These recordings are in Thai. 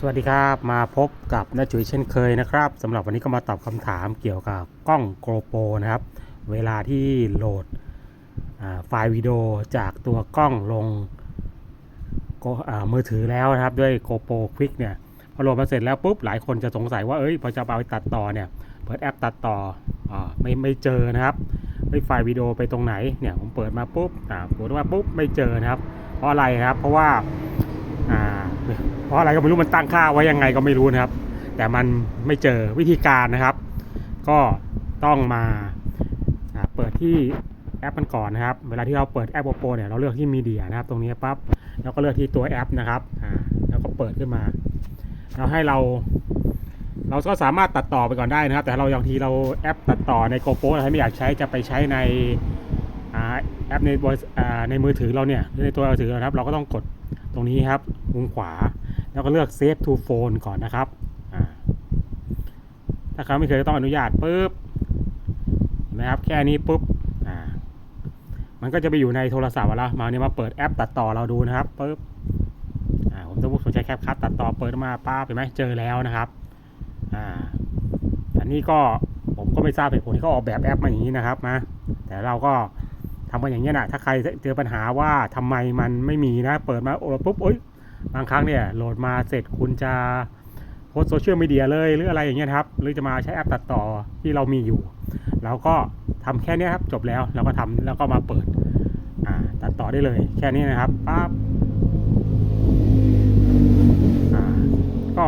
สวัสดีครับมาพบกับน้าจุ๋ยเช่นเคยนะครับสำหรับวันนี้ก็มาตอบคำถามเกี่ยวกับกล้อง GoPro นะครับ เวลาที่โหลดไฟล์วิดีโอจากตัวกล้องลงมือถือแล้วนะครับด้วย GoPro Quick เนี่ยพอโหลดมาเสร็จแล้วปุ๊บหลายคนจะสงสัยว่าเอ้ยพอจะเอาไปตัดต่อเนี่ยเปิดแอปตัดต่ออไม่ไม่เจอนะครับไฟล์วิดีโอไปตรงไหนเนี่ยผมเปิดมาปุ๊บอ่าปรากฏว่าปุ๊บไม่เจอนะครับ เพราะอะไรครับเพราะว่า เพราะอะไรก็ไม่รู้มันตั้งค่าไว้ยังไงก็ไม่รู้นะครับ แต่มันไม่เจอวิธีการนะครับ ก็ต้องมาเปิดที่แอปมันก่อนนะครับ เวลาที่เราเปิดแอปโปรเนี่ยเราเลือกที่มีเดียนะครับ ตรงนี้ปั๊บแล้วก็เลือกที่ตัวแอปนะครับอ่าแล้วก็เปิดขึ้นมาเราให้เรา เราก็สามารถตัดต่อไปก่อนได้นะครับ แต่เราบางทีเราแอปตัดต่อในโกโปรเราไม่อยากใช้จะไปใช้ในอแอปในในมือถือเราเนี่ยในตัวมือถือนะครับ เราก็ต้องกดตรงนี้ครับมุมขวา แล้วก็เลือก Save to Phone ก่อนนะครับ ถ้าเขาไม่เคยต้องอนุญาตปุ๊บเห็นะครับแค่นี้ปุ๊บมันก็จะไปอยู่ในโทรศัพท์แล้วมาเนี่ยมาเปิดแอปตัดต่อเราดูนะครับปุ๊บอ่าผมต้องผมใช้แคปคัตตัดต่อเปิดมาป้าบเห็นไหมเจอแล้วนะครับอ่าอันนี้ก็ผมก็ไม่ทราบเหตุผลที่เขาออกแบบแอปมาอย่างนี้นะครับนะแต่เราก็ทำกันอย่างนี้นะถ้าใครเจอปัญหาว่าทำไมมันไม่มีนะ เปิดมาโอ้ปุ๊บโอ๊ย บางครั้งเนี่ยโหลดมาเสร็จคุณจะโพสโซเชียลมีเดียเลยหรืออะไรอย่างเงี้ยครับ หรือจะมาใช้แอปตัดต่อที่เรามีอยู่เราก็ทำแค่นี้ครับจบแล้วเราก็ทำแล้วก็มาเปิดตัดต่อได้เลย แค่นี้นะครับปั๊บก็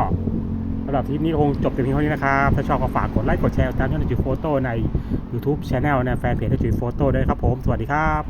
สำหรับคลิปนี้คงจบแต่เพียงเท่านี้นะครับ ถ้าชอบก็ฝากกดไลค์กดแชร์ตามช่องจุดโฟโต้ใน YouTube Channel ในแฟนเพจจุดโฟโต้ด้วยครับผม สวัสดีครับ